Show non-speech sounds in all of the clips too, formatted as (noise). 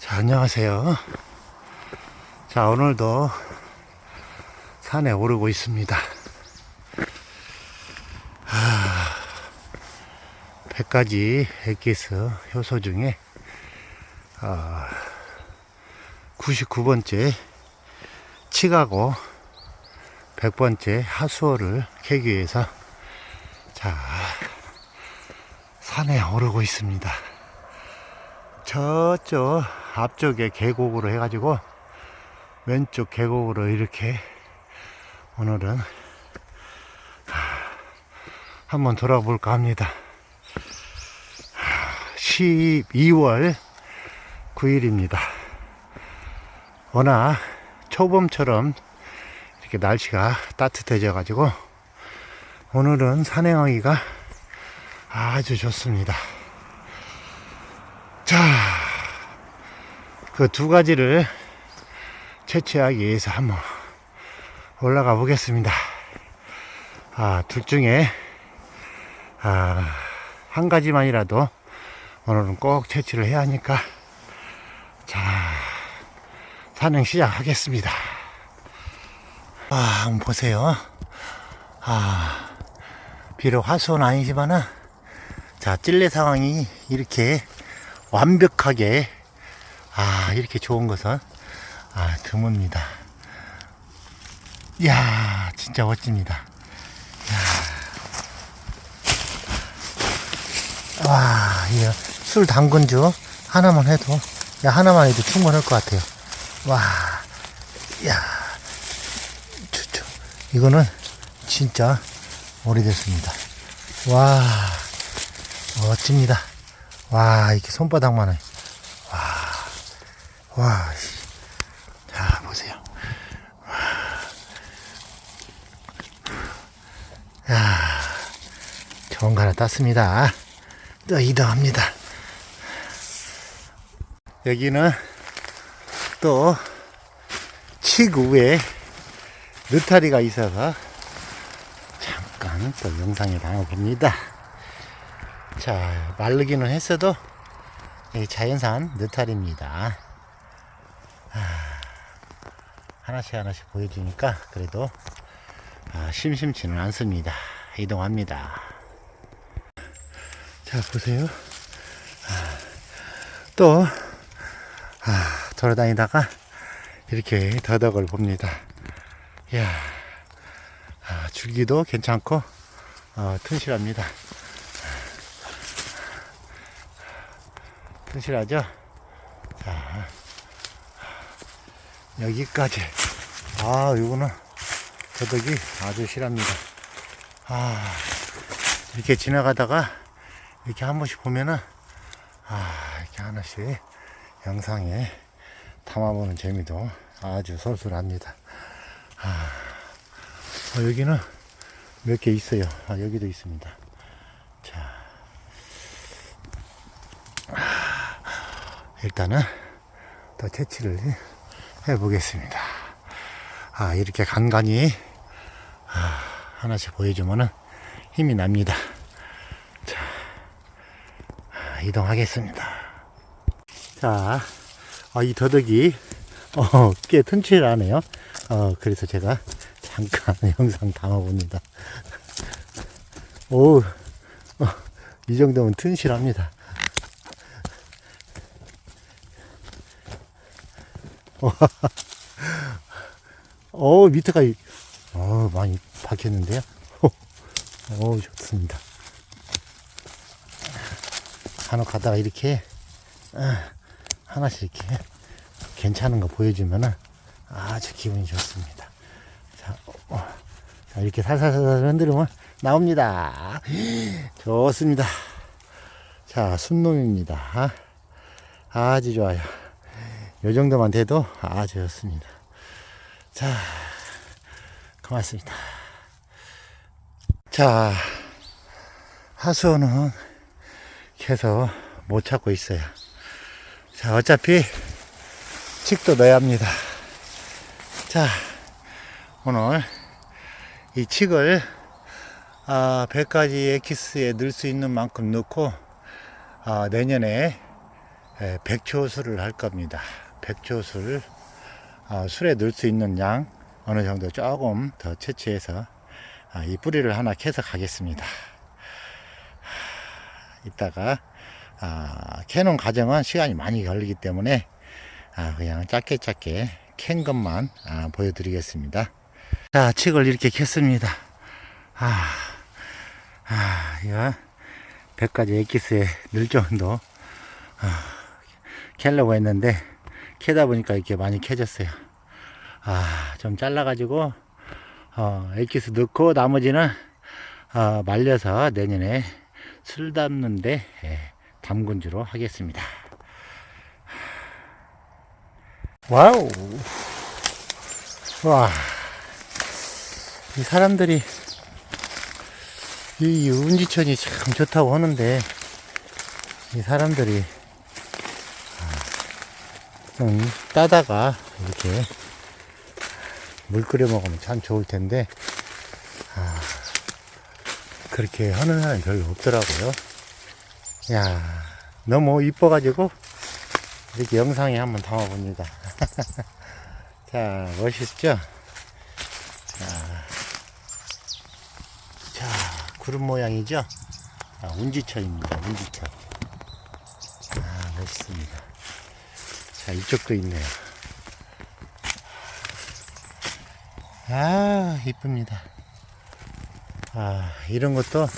자, 안녕하세요. 자, 오늘도 산에 오르고 있습니다. 아, 100가지 엑기스 효소 중에 아, 99번째 치가고 100번째 하수어를 캐기 위해서 자, 산에 오르고 있습니다. 저쪽 앞쪽에 계곡으로 해가지고 왼쪽 계곡으로 이렇게 오늘은 한번 돌아볼까 합니다. 12월 9일입니다. 워낙 초봄처럼 이렇게 날씨가 따뜻해져 가지고 오늘은 산행하기가 아주 좋습니다. 자, 그 두 가지를 채취하기 위해서 한번 올라가 보겠습니다. 아, 둘 중에, 아, 한 가지만이라도 오늘은 꼭 채취를 해야 하니까, 자, 산행 시작하겠습니다. 아, 한번 보세요. 아, 비록 하수는 아니지만은, 자, 찔레 상황이 이렇게 완벽하게 아 이렇게 좋은 것은 아 드뭅니다. 이야 진짜 멋집니다. 이야. 와 이거 술 담근주 하나만 해도 야 하나만 해도 충분할 것 같아요. 와, 야, 좋죠. 이거는 진짜 오래됐습니다. 와, 멋집니다. 와, 이렇게 손바닥만 해. 와. 자, 보세요. 와. 야, 좋은 거 하나 땄습니다. 또 이동합니다. 여기는 또 치구에 느타리가 있어서 잠깐 또 영상에 담아봅니다. 자, 마르기는 했어도 이 자연산 느타리입니다. 아, 하나씩 하나씩 보여주니까 그래도 아, 심심치는 않습니다. 이동합니다. 자, 보세요. 아, 또 아, 돌아다니다가 이렇게 더덕을 봅니다. 이야, 아, 줄기도 괜찮고 어, 튼실합니다. 튼실하죠? 자, 여기까지. 아, 이거는 더덕이 아주 실합니다. 아, 이렇게 지나가다가 이렇게 한 번씩 보면은, 아, 이렇게 하나씩 영상에 담아보는 재미도 아주 솔솔합니다. 아, 어, 여기는 몇 개 있어요. 아, 여기도 있습니다. 자, 일단은 또 채취를 해 보겠습니다. 아, 이렇게 간간히 아, 하나씩 보여주면은 힘이 납니다. 자, 아, 이동하겠습니다. 자, 아, 이 더덕이 어, 꽤 튼실하네요. 어, 그래서 제가 잠깐 (laughs) 영상 담아봅니다. 오, 어, 이 정도면 튼실합니다. 어, 밑에가, 어, 많이 박혔는데요. 어, 좋습니다. 간혹 가다가 이렇게, 아, 하나씩 이렇게 괜찮은 거 보여주면은 아주 기분이 좋습니다. 자, 어, 자, 이렇게 살살살 흔들으면 나옵니다. 좋습니다. 자, 순놈입니다. 아주 좋아요. 요 정도만 돼도 아주 좋습니다. 자, 고맙습니다. 자, 하수원은 계속 못 찾고 있어요. 자, 어차피 칡도 넣어야 합니다. 자, 오늘 이 칡을 아, 100가지 엑기스에 넣을 수 있는 만큼 넣고 아, 내년에 에, 백초술을 할 겁니다. 백초술 어, 술에 넣을 수 있는 양 어느 정도 조금 더 채취해서 아, 이 뿌리를 하나 캐서 가겠습니다. 하, 이따가 아, 캐는 과정은 시간이 많이 걸리기 때문에 아, 그냥 짧게 짧게 캔 것만 아, 보여드리겠습니다. 자, 칡을 이렇게 캤습니다. 아, 아, 이거 100가지 엑기스에 늘 정도 아, 캐려고 했는데 캐다 보니까 이렇게 많이 캐졌어요. 아, 좀 잘라가지고 어, 엑기스 넣고 나머지는 어, 말려서 내년에 술 담는데 예, 담근주로 하겠습니다. 와우, 와, 이 사람들이 이 운지천이 참 좋다고 하는데 이 사람들이 아, 좀 따다가 이렇게 물 끓여 먹으면 참 좋을 텐데 아, 그렇게 하는 사람이 별로 없더라고요. 야 너무 이뻐가지고 이렇게 영상에 한번 담아봅니다. (laughs) 자 멋있죠? 자 구름 모양이죠? 아, 운지천입니다. 운지천. 아 멋있습니다. 자 이쪽도 있네요. 아 이쁩니다. 아 이런 것도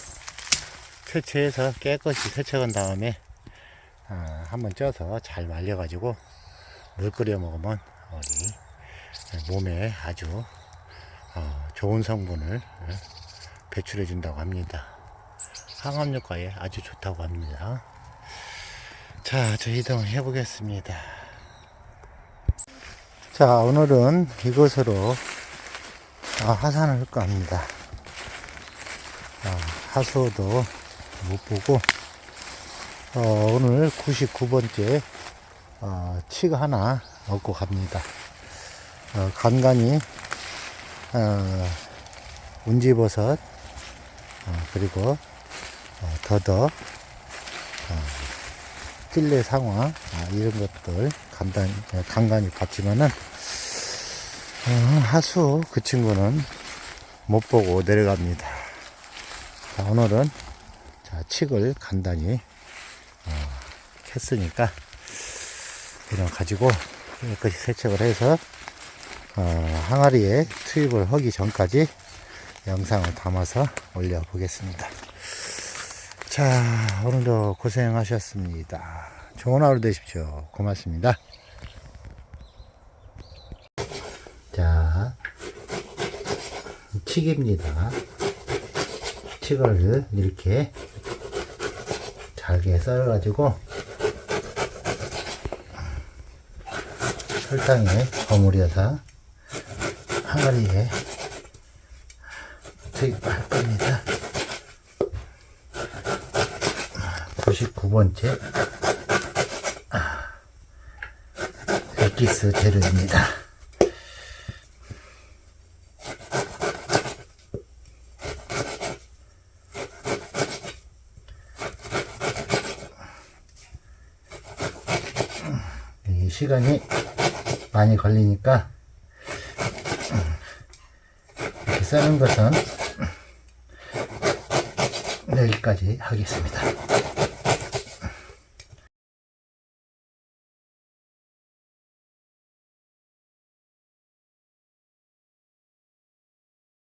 세척해서 깨끗이 세척한 다음에 아, 한번 쪄서 잘 말려가지고 물 끓여 먹으면 우리 몸에 아주 어, 좋은 성분을 어, 배출해 준다고 합니다. 항암 효과에 아주 좋다고 합니다. 자, 저 이동해 보겠습니다. 자, 오늘은 이것으로 아, 하산을 할까 합니다. 아, 하수도 못 보고 어, 오늘 99번째 어, 칡 하나 얻고 갑니다. 어, 간간히 어, 운지버섯 어, 그리고 어, 더더 어, 찔레 상황 아, 이런 것들 간단히 어, 간간히 봤지만은 어, 하수 그 친구는 못 보고 내려갑니다. 자, 오늘은 자, 칡을 간단히 어, 캤으니까 이런 거 가지고 깨끗이 세척을 해서 어, 항아리에 투입을 하기 전까지 영상을 담아서 올려 보겠습니다. 자, 오늘도 고생하셨습니다. 좋은 하루 되십시오. 고맙습니다. 자, 칡입니다. 칡을 이렇게 잘게 썰어가지고 설탕에 버무려서 항아리에 투입할 겁니다. 99번째 엑기스 재료입니다. 이 시간이 많이 걸리니까 이렇게 써는 것은 여기까지 하겠습니다.